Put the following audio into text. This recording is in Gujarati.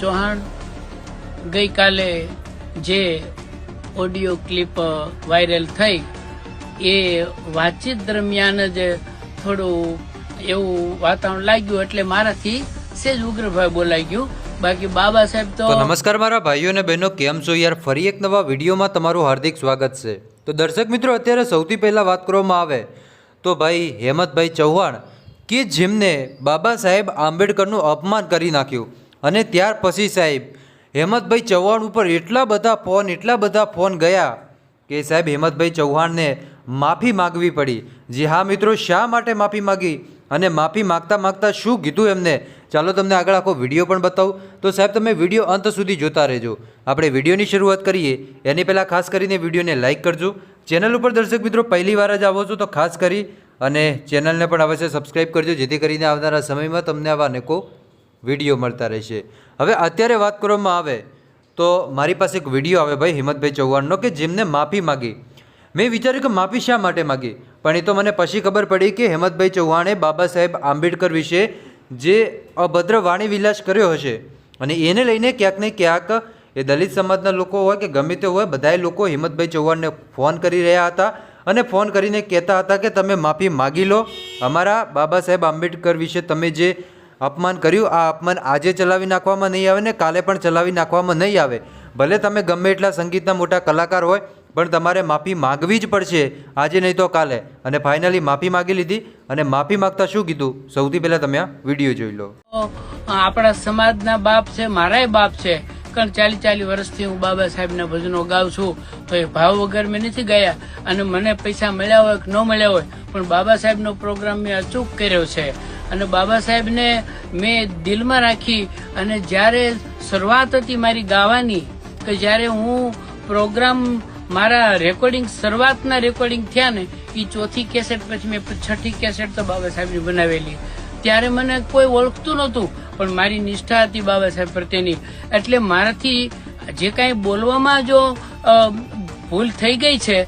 ચૌહાણ ગઈકાલે જે ઓડિયો ક્લિપ વાયરલ થઈ, એ વાતચીત દરમિયાન જ થોડું એવું વાતાવરણ લાગ્યું, એટલે મારાથી સેજ ઉગ્રભાઈ બોલાઈ ગયું. બાકી બાબા સાહેબ તો નમસ્કાર મારા ભાઈઓ અને બહેનો, કેમ છો યાર? ફરી એક નવા વિડીયોમાં તમારું હાર્દિક સ્વાગત છે. તો દર્શક મિત્રો, અત્યારે સૌથી પહેલાં વાત કરવામાં આવે તો ભાઈ હેમંતભાઈ ચૌહાણ કે જેમને બાબા સાહેબ આંબેડકરનું અપમાન કરી નાખ્યું. અને ત્યાર પછી સાહેબ, હેમંતભાઈ ચૌહાણ ઉપર એટલા બધા ફોન, એટલા બધા ફોન ગયા કે સાહેબ, હેમંતભાઈ ચૌહાણને માફી માગવી પડી. જી હા મિત્રો, શા માટે માફી માગી? અને માફી માગતા માગતા શું કીધું એમને? ચાલો તમને આગળ આખો વીડિયો પણ બતાવું. તો સાહેબ, તમે વીડિયો અંત સુધી જોતા રહેજો. આપણે વિડીયોની શરૂઆત કરીએ. એની પહેલાં ખાસ કરીને વિડીયોને લાઇક કરજો. ચેનલ ઉપર દર્શક મિત્રો પહેલી વાર જ આવો છો તો ખાસ કરી અને ચેનલને પણ અવશ્ય સબસ્ક્રાઈબ કરજો, જેથી કરીને આવનારા સમયમાં તમને આવા અનેકો વીડિયો મળતા રહેશે. હવે અત્યારે વાત કરવામાં આવે તો મારી પાસે એક વીડિયો આવે ભાઈ હિંમતભાઈ ચૌહાણનો કે જેમને માફી માગી. મેં વિચાર્યું કે માફી શા માટે માગી? પણ એ તો મને પછી ખબર પડી કે હેમંતભાઈ ચૌહાણે બાબા સાહેબ આંબેડકર વિશે જે અભદ્ર વાણી વિલાસ કર્યો હશે અને એને લઈને ક્યાંક ને ક્યાંક એ દલિત સમાજના લોકો હોય કે ગમે તે હોય બધાએ લોકો હિંમતભાઈ ચૌહાણને ફોન કરી રહ્યા હતા અને ફોન કરીને કહેતા હતા કે તમે માફી માગી લો. અમારા બાબા સાહેબ આંબેડકર વિશે તમે જે અપમાન કર્યું, આ અપમાન આજે ચલાવી નાખવામાં નહીં આવે ને કાલે પણ ચલાવી નાખવામાં નહીં આવે. ભલે તમે ગમે એટલા સંગીતના મોટા કલાકાર હોય, પણ તમારે માફી માગવી જ પડશે. આજે નહીં તો કાલે. અને ફાઇનલી માફી માગી લીધી. અને માફી માગતા શું કીધું? સૌથી પહેલાં તમે આ વીડિયો જોઈ લો. આપણા સમાજના બાપ છે, મારાય બાપ છે. કારણ ચાલી ચાલી વર્ષથી હું બાબા સાહેબના ભજનો ગાઉં છું, તો એ ભાવ વગર મેં નથી ગયા. અને મને પૈસા મળ્યા હોય કે ન મળ્યા હોય, પણ બાબા સાહેબનો પ્રોગ્રામ મેં અચૂક કર્યો છે. અને બાબા સાહેબને મેં દિલમાં રાખી, અને જ્યારે શરૂઆત હતી મારી ગાવાની, કે જ્યારે હું પ્રોગ્રામ મારા રેકોર્ડિંગ, શરૂઆતના રેકોર્ડિંગ થયા ને એ ચોથી કેસેટ પછી મેં છઠ્ઠી કેસેટ તો બાબા સાહેબની બનાવેલી. ત્યારે મને કોઈ ઓળખતું નહોતું. પણ મારી નિષ્ઠા હતી બાબા સાહેબ પ્રત્યેની. એટલે મારાથી જે કાંઈ બોલવામાં જો ભૂલ થઈ ગઈ છે